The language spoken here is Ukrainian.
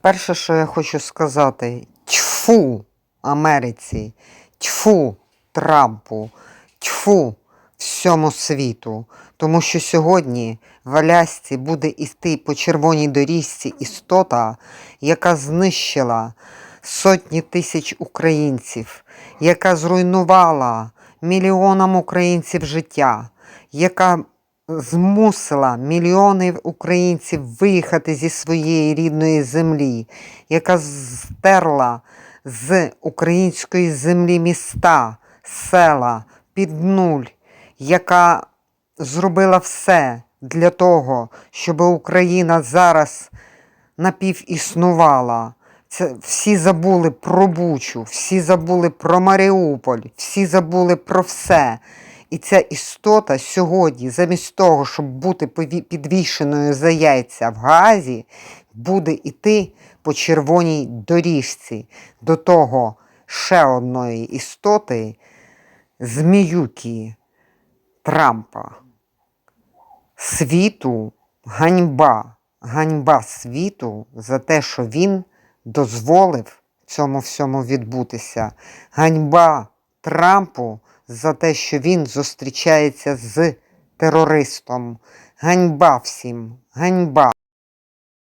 Перше, що я хочу сказати: тьфу Америці, тьфу Трампу, тьфу всьому світу. Тому що сьогодні в Алясці буде йти по червоній доріжці істота, яка знищила сотні тисяч українців, яка зруйнувала мільйонам українців життя, яка змусила мільйони українців виїхати зі своєї рідної землі, яка стерла з української землі міста, села під нуль, яка зробила все для того, щоб Україна зараз напівіснувала. Це всі забули про Бучу, всі забули про Маріуполь, всі забули про все. І ця істота сьогодні, замість того, щоб бути підвішеною за яйця в Газі, буде йти по червоній доріжці до того ще одної істоти, зміюки Трампа. Світу ганьба, ганьба світу за те, що він дозволив цьому всьому відбутися. Ганьба Трампу за те, що він зустрічається з терористом. Ганьба всім, ганьба.